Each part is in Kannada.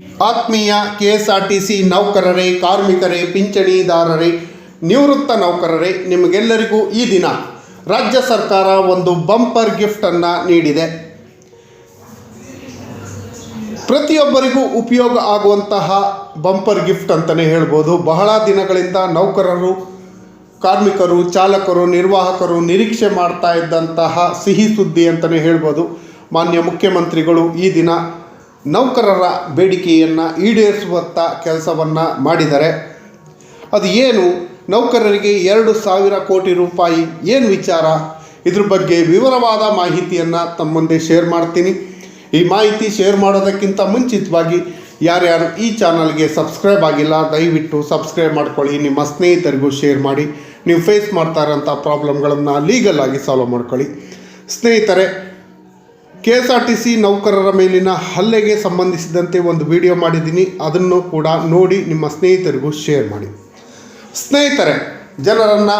ಆತ್ಮೀಯ K S R T C ನೌಕರರೇ, ಕಾರ್ಮಿಕರೇ, ಪಿಂಚಣಿದಾರರೇ, ನಿವೃತ್ತ ನೌಕರರೇ, ನಿಮಗೆಲ್ಲರಿಗೂ ಈ ದಿನ ರಾಜ್ಯ ಸರ್ಕಾರ ಒಂದು ಬಂಪರ್ ಗಿಫ್ಟನ್ನು ನೀಡಿದೆ. ಪ್ರತಿಯೊಬ್ಬರಿಗೂ ಉಪಯೋಗ ಆಗುವಂತಹ ಬಂಪರ್ ಗಿಫ್ಟ್ ಅಂತಲೇ ಹೇಳ್ಬೋದು. ಬಹಳ ದಿನಗಳಿಂದ ನೌಕರರು, ಕಾರ್ಮಿಕರು, ಚಾಲಕರು, ನಿರ್ವಾಹಕರು ನಿರೀಕ್ಷೆ ಮಾಡ್ತಾ ಇದ್ದಂತಹ ಸಿಹಿ ಸುದ್ದಿ ಅಂತಲೇ ಹೇಳ್ಬೋದು. ಮಾನ್ಯ ಮುಖ್ಯಮಂತ್ರಿಗಳು ಈ ದಿನ ನೌಕರರ ಬೇಡಿಕೆಯನ್ನು ಈಡೇರಿಸುವತ್ತ ಕೆಲಸವನ್ನು ಮಾಡಿದ್ದಾರೆ ಅದು ಏನು? ನೌಕರರಿಗೆ ಎರಡು ಸಾವಿರ ಕೋಟಿ ರೂಪಾಯಿ ಏನು ವಿಚಾರ? ಇದ್ರ ಬಗ್ಗೆ ವಿವರವಾದ ಮಾಹಿತಿಯನ್ನು ತಮ್ಮ ಮುಂದೆ ಶೇರ್ ಮಾಡ್ತೀನಿ. ಈ ಮಾಹಿತಿ ಶೇರ್ ಮಾಡೋದಕ್ಕಿಂತ ಮುಂಚಿತವಾಗಿ ಯಾರ್ಯಾರು ಈ ಚಾನಲ್ಗೆ ಸಬ್ಸ್ಕ್ರೈಬ್ ಆಗಿಲ್ಲ, ದಯವಿಟ್ಟು ಸಬ್ಸ್ಕ್ರೈಬ್ ಮಾಡ್ಕೊಳ್ಳಿ. ನಿಮ್ಮ ಸ್ನೇಹಿತರಿಗೂ ಶೇರ್ ಮಾಡಿ. ನೀವು ಫೇಸ್ ಮಾಡ್ತಾ ಇರೋಂಥ ಪ್ರಾಬ್ಲಮ್ಗಳನ್ನು ಲೀಗಲ್ ಆಗಿ ಸಾಲ್ವ್ ಮಾಡ್ಕೊಳ್ಳಿ. ಸ್ನೇಹಿತರೆ K S R T C ನೌಕರರ ಮೇಲಿನ ಹಲ್ಲೆಗೆ ಸಂಬಂಧಿಸಿದಂತೆ ಒಂದು ವಿಡಿಯೋ ಮಾಡಿದ್ದೀನಿ. ಅದನ್ನು ಕೂಡ ನೋಡಿ ನಿಮ್ಮ ಸ್ನೇಹಿತರಿಗೂ ಶೇರ್ ಮಾಡಿ. ಸ್ನೇಹಿತರೆ, ಜನರನ್ನು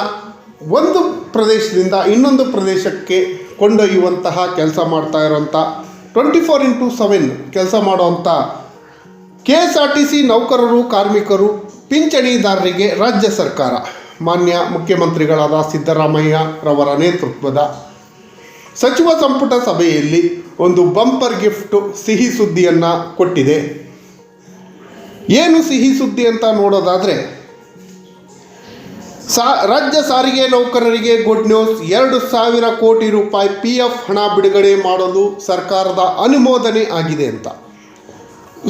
ಒಂದು ಪ್ರದೇಶದಿಂದ ಇನ್ನೊಂದು ಪ್ರದೇಶಕ್ಕೆ ಕೊಂಡೊಯ್ಯುವಂತಹ ಕೆಲಸ ಮಾಡ್ತಾ ಇರೋಂಥ ಟ್ವೆಂಟಿ ಫೋರ್ ಇಂಟು ಸೆವೆನ್ ಕೆಲಸ ಮಾಡುವಂಥ K S R T C ನೌಕರರು, ಕಾರ್ಮಿಕರು, ಪಿಂಚಣಿದಾರರಿಗೆ ರಾಜ್ಯ ಸರ್ಕಾರ, ಮಾನ್ಯ ಮುಖ್ಯಮಂತ್ರಿಗಳಾದ ಸಿದ್ದರಾಮಯ್ಯರವರ ನೇತೃತ್ವದ ಸಚಿವ ಸಂಪುಟ ಸಭೆಯಲ್ಲಿ ಒಂದು ಬಂಪರ್ ಗಿಫ್ಟ್ ಸಿಹಿ ಸುದ್ದಿಯನ್ನು ಕೊಟ್ಟಿದೆ. ಏನು ಸಿಹಿ ಸುದ್ದಿ ಅಂತ ನೋಡೋದಾದರೆ, ಸಾ, ರಾಜ್ಯ ಸಾರಿಗೆ ನೌಕರರಿಗೆ ಗುಡ್ ನ್ಯೂಸ್ ಎರಡು ಸಾವಿರ ಕೋಟಿ ರೂಪಾಯಿ ಪಿ ಎಫ್ ಹಣ ಬಿಡುಗಡೆ ಮಾಡಲು ಸರ್ಕಾರದ ಅನುಮೋದನೆ ಆಗಿದೆ ಅಂತ.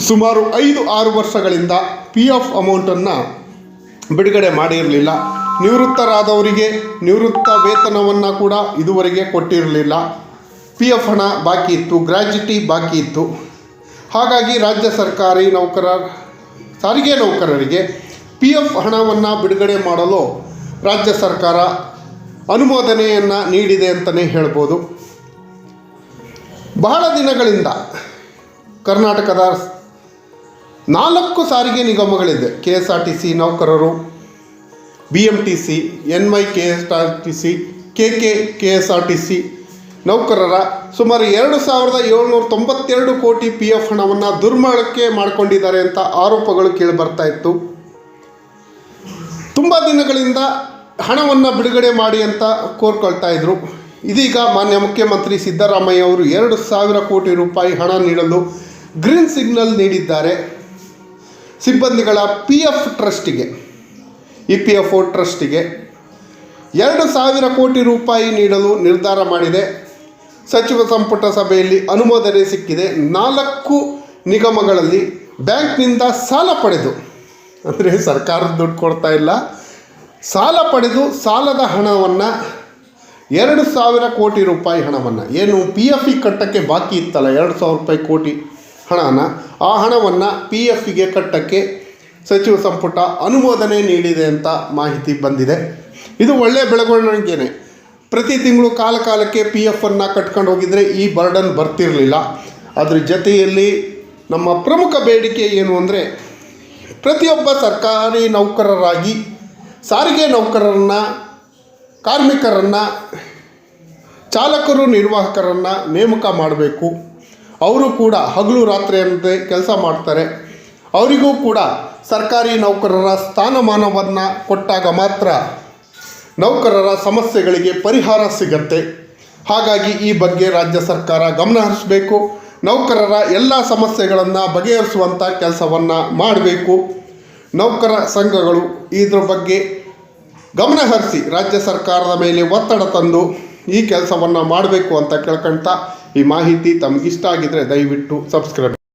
ಸುಮಾರು ಐದು ಆರು ವರ್ಷಗಳಿಂದ ಪಿ ಎಫ್ ಅಮೌಂಟನ್ನು ಬಿಡುಗಡೆ ಮಾಡಿರಲಿಲ್ಲ. ನಿವೃತ್ತರಾದವರಿಗೆ ನಿವೃತ್ತ ವೇತನವನ್ನು ಕೂಡ ಇದುವರೆಗೆ ಕೊಟ್ಟಿರಲಿಲ್ಲ. ಪಿ ಎಫ್ ಹಣ ಬಾಕಿ ಇತ್ತು ಗ್ರ್ಯಾಜುಟಿ ಬಾಕಿ ಇತ್ತು. ಹಾಗಾಗಿ ರಾಜ್ಯ ಸರ್ಕಾರಿ ನೌಕರ, ಸಾರಿಗೆ ನೌಕರರಿಗೆ ಪಿ ಎಫ್ ಹಣವನ್ನು ಬಿಡುಗಡೆ ಮಾಡಲು ರಾಜ್ಯ ಸರ್ಕಾರ ಅನುಮೋದನೆಯನ್ನು ನೀಡಿದೆ ಅಂತಲೇ ಹೇಳ್ಬೋದು. ಬಹಳ ದಿನಗಳಿಂದ ಕರ್ನಾಟಕದ ನಾಲ್ಕು ಸಾರಿಗೆ ನಿಗಮಗಳಿದೆ. K S R T C ನೌಕರರು B M T C N Y K S R T C K K K S R T C ನೌಕರರ ಸುಮಾರು ಎರಡು ಸಾವಿರದ ಏಳ್ನೂರ ತೊಂಬತ್ತೆರಡು ಕೋಟಿ ಪಿ ಎಫ್ ಹಣವನ್ನು ದುರ್ಬಳಕೆ ಮಾಡಿಕೊಂಡಿದ್ದಾರೆ ಅಂತ ಆರೋಪಗಳು ಕೇಳಿಬರ್ತಾ ಇತ್ತು. ತುಂಬ ದಿನಗಳಿಂದ ಹಣವನ್ನು ಬಿಡುಗಡೆ ಮಾಡಿ ಅಂತ ಕೋರ್ಕೊಳ್ತಾ ಇದ್ರು. ಇದೀಗ ಮಾನ್ಯ ಮುಖ್ಯಮಂತ್ರಿ ಸಿದ್ದರಾಮಯ್ಯ ಅವರು ಎರಡು ಸಾವಿರ ಕೋಟಿ ರೂಪಾಯಿ ಹಣ ನೀಡಲು ಗ್ರೀನ್ ಸಿಗ್ನಲ್ ನೀಡಿದ್ದಾರೆ. ಸಿಬ್ಬಂದಿಗಳ ಪಿ ಎಫ್ ಟ್ರಸ್ಟಿಗೆ. ಇ ಪಿ ಎಫ್ ಒ ಟ್ರಸ್ಟಿಗೆ ಎರಡು ಸಾವಿರ ಕೋಟಿ ರೂಪಾಯಿ ನೀಡಲು ನಿರ್ಧಾರ ಮಾಡಿದೆ. ಸಚಿವ ಸಂಪುಟ ಸಭೆಯಲ್ಲಿ ಅನುಮೋದನೆ ಸಿಕ್ಕಿದೆ. ನಾಲ್ಕು ನಿಗಮಗಳಲ್ಲಿ ಬ್ಯಾಂಕ್ನಿಂದ ಸಾಲ ಪಡೆದು, ಅಂದರೆ ಸರ್ಕಾರದ ದುಡ್ಡು ಕೊಡ್ತಾ ಇಲ್ಲ, ಸಾಲ ಪಡೆದು ಸಾಲದ ಹಣವನ್ನು ಎರಡು ಸಾವಿರ ಕೋಟಿ ರೂಪಾಯಿ ಹಣವನ್ನು, ಏನು ಪಿ ಎಫ್ ಇ ಕಟ್ಟಕ್ಕೆ ಬಾಕಿ ಇತ್ತಲ್ಲ, ಎರಡು ಸಾವಿರ ರೂಪಾಯಿ ಕೋಟಿ ಹಣನ, ಆ ಹಣವನ್ನು ಪಿ ಎಫ್ಗೆ ಕಟ್ಟಕ್ಕೆ ಸಚಿವ ಸಂಪುಟ ಅನುಮೋದನೆ ನೀಡಿದೆ ಅಂತ ಮಾಹಿತಿ ಬಂದಿದೆ. ಇದು ಒಳ್ಳೆಯ ಬೆಳವಣಿಗೆನೆ. ಪ್ರತಿ ತಿಂಗಳು ಕಾಲ ಕಾಲಕ್ಕೆ ಪಿ ಎಫನ್ನು ಕಟ್ಕೊಂಡು ಹೋಗಿದರೆ ಈ ಬರ್ಡನ್ ಬರ್ತಿರಲಿಲ್ಲ. ಅದ್ರ ಜೊತೆಯಲ್ಲಿ ನಮ್ಮ ಪ್ರಮುಖ ಬೇಡಿಕೆ ಏನು ಅಂದರೆ, ಪ್ರತಿಯೊಬ್ಬ ಸರ್ಕಾರಿ ನೌಕರರಾಗಿ ಸಾರಿಗೆ ನೌಕರರನ್ನು, ಕಾರ್ಮಿಕರನ್ನು, ಚಾಲಕರು, ನಿರ್ವಾಹಕರನ್ನು ನೇಮಕ ಮಾಡಬೇಕು. ಅವರು ಕೂಡ ಹಗಲು ರಾತ್ರಿ ಅಂತೆ ಕೆಲಸ ಮಾಡ್ತಾರೆ. ಅವರಿಗೂ ಕೂಡ ಸರ್ಕಾರಿ ನೌಕರರ ಸ್ಥಾನಮಾನವನ್ನು ಕೊಟ್ಟಾಗ ಮಾತ್ರ ನೌಕರರ ಸಮಸ್ಯೆಗಳಿಗೆ ಪರಿಹಾರ ಸಿಗತ್ತೆ. ಹಾಗಾಗಿ ಈ ಬಗ್ಗೆ ರಾಜ್ಯ ಸರ್ಕಾರ ಗಮನ ಹರಿಸಬೇಕು. ನೌಕರರ ಎಲ್ಲ ಸಮಸ್ಯೆಗಳನ್ನು ಬಗೆಹರಿಸುವಂಥ ಕೆಲಸವನ್ನು ಮಾಡಬೇಕು. ನೌಕರ ಸಂಘಗಳು ಇದ್ರ ಬಗ್ಗೆ ಗಮನಹರಿಸಿ ರಾಜ್ಯ ಸರ್ಕಾರದ ಮೇಲೆ ಒತ್ತಡ ತಂದು ಈ ಕೆಲಸವನ್ನು ಮಾಡಬೇಕು ಅಂತ ಕೇಳ್ಕೊಳ್ತಾ ಈ ಮಾಹಿತಿ ತಮಗಿಷ್ಟ ಆಗಿದ್ದರೆ ದಯವಿಟ್ಟು ಸಬ್ಸ್ಕ್ರೈಬ್